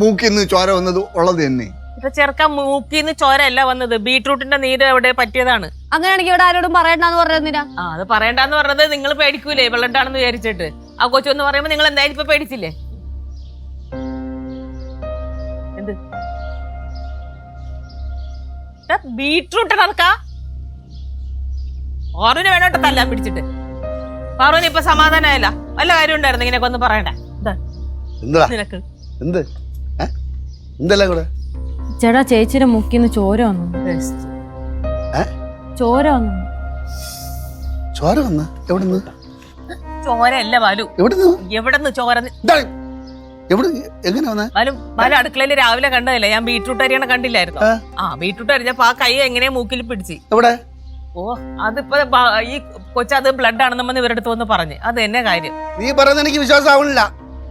മൂക്കിൽ നിന്ന് ചോര വന്നത് ഉള്ളത് തന്നെ. ഇപ്പൊ ചെറുക്ക മൂക്കിന്ന് ചോരയല്ല വന്നത്. ബീട്രൂട്ടിന്റെ നീര് എവിടെ പറ്റിയതാണ്? അങ്ങനെയാണെങ്കിൽ ഇവിടെ ആരോടും പറയണ്ടെന്ന് പറഞ്ഞില്ല ആ അത് പറയണ്ടെന്ന് പറഞ്ഞത് നിങ്ങൾ പേടിക്കൂലേ വെള്ളണ്ടാണെന്ന് വിചാരിച്ചിട്ട്. ആ കൊച്ചു എന്ന് പറയുമ്പോ നിങ്ങൾ എന്തായാലും ഇപ്പൊ പേടിച്ചില്ലേ? എന്ത്? ബീട്രൂട്ട് നടക്കാ പാറുവിനെ വേണോട്ടെ തല്ലാൻ പിടിച്ചിട്ട്? പാറുവിന് ഇപ്പൊ സമാധാനമായല്ല. വല്ല കാര്യം ഉണ്ടായിരുന്നു ഇങ്ങനെയൊക്കെ ഒന്ന് പറയണ്ട? എന്താ എന്താ? നിനക്ക്. എന്ത്? എന്തല്ല കൂടെ ചേട്ടാ ചേച്ചിയുടെ മുക്കിന്ന് ചോര വന്നു. ചോര വന്നു. ചോര വന്ന? എവിടുന്ന്? ചോരയല്ല ബാലു. എവിടുന്ന്? എവിടെന്ന് ചോര? എവിടെ? എങ്ങനെ വന്ന? ബാലു ബാലു അടുക്കളയിൽ രാവിലെ കണ്ടതല്ലേ? ഞാൻ ബീട്രൂട്ട് അരിയണ കണ്ടില്ലായിരുന്നു? ആ. ബീട്രൂട്ട് അരിഞ്ഞപ്പോ ആ കൈ എങ്ങനെ മൂക്കിൽ പിടിച്ച്. എവിടെ? ഓ അതിപ്പോ ഈ കൊച്ചത് ബ്ലഡ് ആണെന്ന് ഇവരുടെ അടുത്ത് വന്ന് പറഞ്ഞു. അത് എന്നെ കാര്യം. നീ പറയുന്നത് എനിക്ക് വിശ്വാസം ആവണില്ല.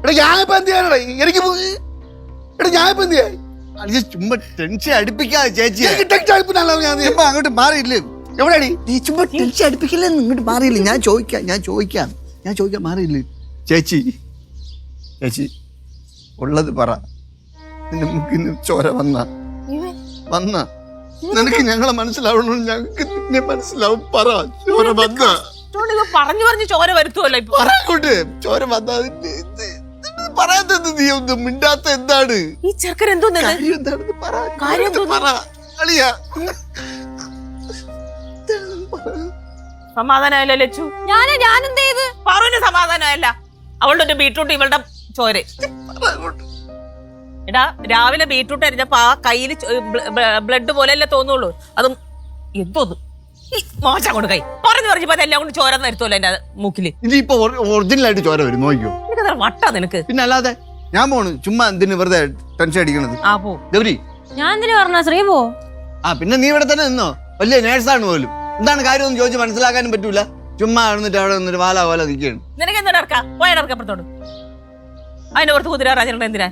എടാ ഞാൻ ഇപ്പൊ എന്ത് ചെയ്യാനടാ? എനിക്ക് പോ- എടാ ഞാൻ ഇപ്പൊ എന്ത് ചെയ്യാൻ അത് ചുമ്മാ ടെൻഷൻ അടിപ്പിക്കാതെ ചേച്ചി എനിക്ക് ടെക്സ്റ്റ് അടുപ്പിനല്ല ഞാൻ ചുമ്മാ അങ്ങോട്ട് മാറിയില്ലേ? എവിടെയാടി? നീ ചുമ്മാ ടെൻഷൻ അടിപ്പിക്കില്ലേ ഇങ്ങോട്ട് മാറിയില്ലേ? ഞാൻ ചോദിക്കാം ഞാൻ ചോദിക്കാം. ഞാൻ ചോദിക്കാം മാറിയില്ലേ? ചേച്ചി ചേച്ചി ഉള്ളത് പറ. നിന്റെ ചോര വന്ന. വന്ന. നിനക്ക് ഞങ്ങളെ മനസ്സിലാവണോ? ഞങ്ങൾക്ക് നിന്നെ മനസ്സിലാവും. പറ. ചോര വന്ന. പറഞ്ഞു പറഞ്ഞു പറഞ്ഞ് ചോര വരുത്തുമല്ലോ ചോര വന്ന പറയാത്തത് നീ ഒന്നും മിണ്ടാത്ത എന്താണ്? ഈ ചെറുക്കൻ എന്തോ കാര്യം എന്താണെന്ന് പറ. കാര്യം ഇത് പറ. അളിയാ. സമാധാനമല്ലോ ലച്ചു. ഞാൻ ഞാൻ എന്ത് ചെയ്ത് പാറുവിന് സമാധാനമല്ല അവളുടെ ഒരു ബീട്രൂട്ട് ഇവളുടെ ചോര. എടാ രാവിലെ ബീട്രൂട്ട് അരിഞ്ഞപ്പോ ആ കയ്യിൽ ബ്ലഡ് പോലെയല്ലേ തോന്നുള്ളൂ. അതും എന്തോന്നു? ഈ മോശം കൊണ്ട് കൈ. പറഞ്ഞു പറഞ്ഞപ്പോ അതെല്ലാം കൊണ്ട് ചോര നിർത്തുമല്ലോ എന്റെ മൂക്കിൽ. ഇനിയിപ്പോ ഒറിജിനൽ ആയിട്ട് ചോര വരും നോക്കിയോ നിനക്ക് വട്ടാ നിനക്ക്? പിന്നെ അല്ലാതെ ഞാൻ പോണ്. ചുമ്മാ എന്തിനു വെറുതെ ടെൻഷൻ അടിക്കണത്? ആ പോ. ഗൗരി. ഞാൻ എന്തിനു പറഞ്ഞ ശ്രീ പോ. ആ പിന്നെ നീ ഇവിടെ തന്നെ നിന്നോ? വലിയ നേഴ്സാണ് പോലും. എന്താണ് കാര്യം എന്ന് ചോദിച്ച് മനസ്സിലാക്കാനും പറ്റൂല. ചുമ്മാ നിന്നിട്ട് അവിടെ നിന്നിട്ട് വാല പോലെ നിൽക്കുകയാണ്. നിനക്ക് എന്താ ഇറക്കാ പോയാ ഇറക്കപ്പുറത്തോട് അതിന്റെ പുറത്ത് കുതിര രാജനുണ്ട് എന്തിനാ?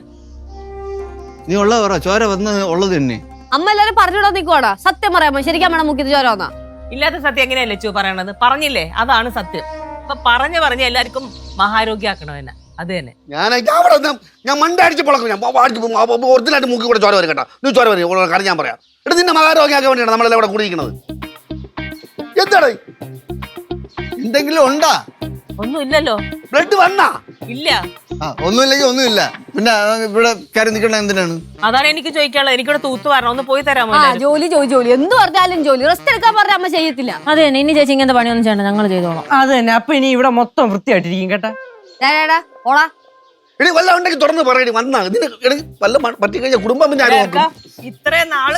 നീ ഉള്ള പറ ചോര വന്ന് ഉള്ളത് തന്നെ. അമ്മ എല്ലാരും പറഞ്ഞിടാ നിക്കോടാ സത്യം പറയാമോ? ശരിക്കും അമ്മയുടെ മുക്കിന്ന് ചോര വന്നാ. ഇല്ലാത്ത സത്യം എങ്ങനെയല്ലേ ചു പറയണത്? പറഞ്ഞില്ലേ? അതാണ് സത്യം. അപ്പൊ പറഞ്ഞു പറഞ്ഞ് എല്ലാവർക്കും മഹാരോഗ്യാക്കണം എന്നെ. അത് തന്നെ. ഞാൻ അവിടെ ഞാൻ മണ്ടടിച്ച് പൊളക്കും. ഞാൻ ഒറിജിനലായിട്ട് മൂക്കി കൂടെ ചോര വരും കേട്ടോ. നീ ചോര വരും. കാര്യം ഞാൻ പറയാം. എടാ നിന്നെ മഹാരോഗ്യമാക്കാൻ വേണ്ടിയാണ് നമ്മളെല്ലാം ഇവിടെ കൂടിയിരിക്കുന്നത്. എന്താണ് എന്തെങ്കിലും ഉണ്ടാ? ഒന്നും ഇല്ലല്ലോ. ബ്ലഡ് വന്നാ? ഇല്ല. ആ ഒന്നുമില്ലെങ്കിൽ ഒന്നുമില്ല. പിന്നെ ആ, ഇവിടെ കാര്യം നിൽക്കണ എന്തിനാണ്? അതാണ് എനിക്ക് ചോദിക്കാനുള്ളത്. എനിക്കിവിടെ തൂത്ത് വരണം. ഒന്ന് പോയി തരാമോ ആ? ജോലി ജോലി ജോലി. എന്ത് പറഞ്ഞാലും ജോലി. റെസ്റ്റ് എടുക്കാൻ പറഞ്ഞ അമ്മ ചെയ്യത്തില്ല. അത് തന്നെ. ഇനി ചേച്ചി ഇങ്ങനത്തെ പണിയൊന്നും ചെയ്യണ്ട. ഞങ്ങൾ ചെയ്തോളാം. അത് തന്നെ. അപ്പൊ ഇനി ഇവിടെ മൊത്തം വൃത്തിയായിട്ടിരിക്കും കേട്ടാ. ഡാടാ ഓളാ എടി വല്ല ഉണ്ടെങ്കിൽ തുറന്ന് പറയണി വന്നാ ഇതിന് എടി വല്ല പറ്റി കഴിഞ്ഞാൽ കുടുംബം പിന്നെ ആര് നോക്കും? ഇത്രയും നാൾ.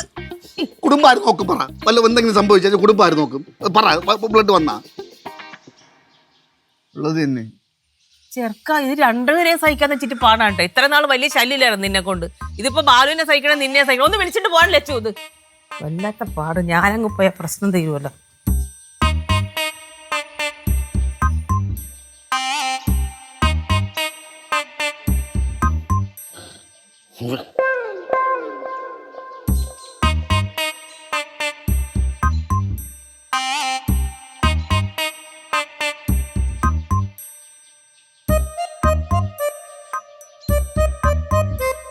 കുടുംബം ആര് നോക്കും? പറ. വല്ല എന്തെങ്കിലും സംഭവിച്ചാൽ കുടുംബം ആര് നോക്കും? പറ. ബ്ലഡ് വന്നാ. ഉള്ളത് തന്നെ. ചെറുക്ക ഇത് രണ്ടുപേരെയും സഹിക്കാൻ വെച്ചിട്ട് പാടാട്ടോ ഇത്ര നാൾ വലിയ ശല്യമില്ലായിരുന്നു നിന്നെ കൊണ്ട്. ഇതിപ്പോ ബാലുവിനെ സഹിക്കണം നിന്നെ സഹിക്കണം. ഒന്ന് വിളിച്ചിട്ട് പോകാൻ ലച്ചു ഇത്. വല്ലാത്ത പാട്. ഞാനങ്ങ് പോയ പ്രശ്നം തീരുമല്ലോ